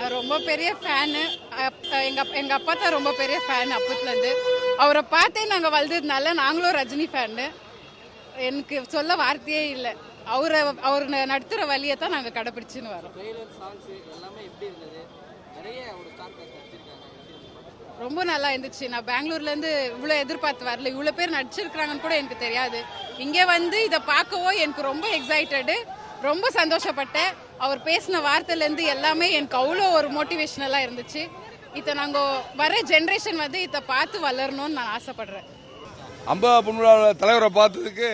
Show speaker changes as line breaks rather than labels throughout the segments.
நான் ரொம்ப பெரிய ஃபேனு எங்க எங்க அப்பா தான் ரொம்ப பெரிய ஃபேன் அப்பத்துல இருந்து அவரை பார்த்தே நாங்க வளர்ந்ததுனால நாங்களும் ரஜினி ஃபேனு எனக்கு சொல்ல வார்த்தையே இல்லை. அவரை அவர் ந- நடத்துற வழியை தான் நாங்க கடைபிடிச்சுன்னு வரோம்? ரொம்ப நல்லா இருந்துச்சு. நான் பெங்களூர்ல இருந்து இவ்வளோ எதிர்பார்த்து வரல. இவ்வளோ பேர் நடிச்சிருக்கிறாங்கன்னு கூட எனக்கு தெரியாது. இங்கே வந்து இதை பார்க்கவோ எனக்கு ரொம்ப எக்ஸைட்டடு ரொம்ப சந்தோஷப்பட்டேன். அவர் பேசின வார்த்தையிலேருந்து எல்லாமே எனக்கு அவ்வளோ ஒரு மோட்டிவேஷனலாக இருந்துச்சு. இதை நாங்கள் வர ஜென்ரேஷன் வந்து இதை பார்த்து வளரணும்னு நான் ஆசைப்படுறேன்.
அம்பா பொன்விழா தலைவரை பார்த்ததுக்கு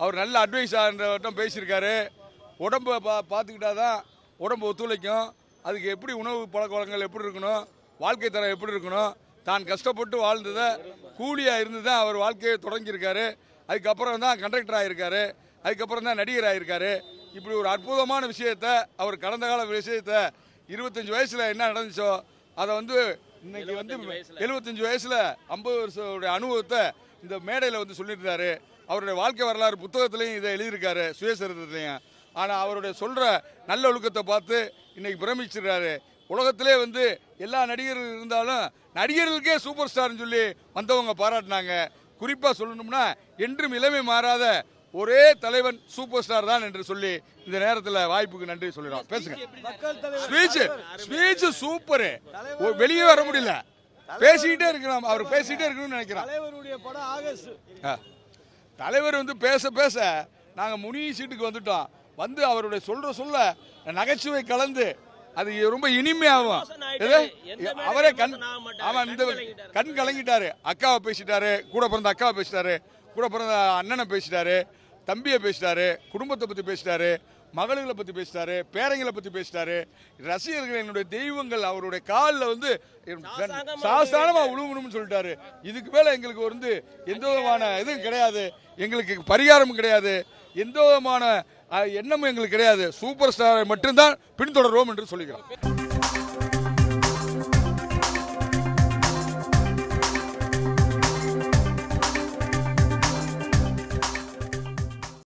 அவர் நல்ல அட்வைஸ் பேசியிருக்காரு. உடம்பை பா பார்த்துக்கிட்டா தான் உடம்பு ஒத்துழைக்கும். அதுக்கு எப்படி உணவு பழக்க வளங்கள் எப்படி இருக்கணும்? வாழ்க்கை தரம் எப்படி இருக்கணும்? தான் கஷ்டப்பட்டு வாழ்ந்ததை கூலியாக இருந்து தான் அவர் வாழ்க்கையை தொடங்கியிருக்காரு. அதுக்கப்புறம் தான் கண்டக்டர் ஆகியிருக்காரு அதுக்கப்புறம் தான் நடிகர் ஆகியிருக்காரு இப்படி ஒரு அற்புதமான விஷயத்த அவர் கடந்த கால விஷயத்த இருபத்தஞ்சு வயசில் என்ன நடந்துச்சோ அதை வந்து இன்னைக்கு வந்து எழுபத்தஞ்சு வயசுல. ஐம்பது வருஷோட அனுபவத்தை இந்த மேடையில் வந்து சொல்லியிருந்தாரு அவருடைய வாழ்க்கை வரலாறு புத்தகத்திலையும் இதை எழுதியிருக்காரு சுயசரித்திலையும் ஆனால் அவருடைய சொல்ற நல்ல ஒழுக்கத்தை பார்த்து இன்னைக்கு பிரமிச்சிடுறாரு. உலகத்திலே வந்து எல்லா நடிகர்கள் இருந்தாலும் நடிகர்களுக்கே சூப்பர் ஸ்டார்னு சொல்லி வந்தவங்க பாராட்டினாங்க. குறிப்பாக சொல்லணும்னா என்றும் இளமை மாறாத ஒரே தலைவன் சூப்பர் ஸ்டார் தான் என்று சொல்லி இந்த நேரத்தில் வாய்ப்புக்கு நன்றி சொல்லிடுறோம். பேசுங்க. Speech speech super. வெளியே வர முடியல. பேசிக்கிட்டே இருக்கிறோம் அவர் பேசிக்கிட்டே இருக்கணும்னு நினைக்கிறோம். தலைவர் வந்து பேச பேச நாங்க முனி சீட்டுக்கு வந்துட்டோம். வந்து அவருடைய சொல்ற சொல்ல நகைச்சுவை கலந்து அது ரொம்ப இனிமையாகும்? அவரே கண் ஆமா இந்த கண் கலங்கிட்டாரு. அக்காவை பேசிட்டாரு. கூட பிறந்த அக்காவை பேசிட்டாரு. கூட பிறந்த அண்ணனை பேசிட்டாரு தம்பியை பேசிட்டாரு குடும்பத்தை பத்தி பேசிட்டாரு மகளுகளை பத்தி பேசிட்டாரு பேரங்களை பத்தி பேசிட்டாரு. ரசிகர்கள் என்னுடைய தெய்வங்கள் அவருடைய காலில் வந்து சாஸ்தானமா உழுவணும்னு சொல்லிட்டாரு. இதுக்கு மேல எங்களுக்கு வந்து எந்த விதமான இதுவும் கிடையாது. எங்களுக்கு பரிகாரமும் கிடையாது. எந்த விதமான எண்ணமும் எங்களுக்கு கிடையாது. சூப்பர் ஸ்டாரை மட்டும்தான் பின்தொடர்வோம் என்று சொல்லிக்கிறோம்.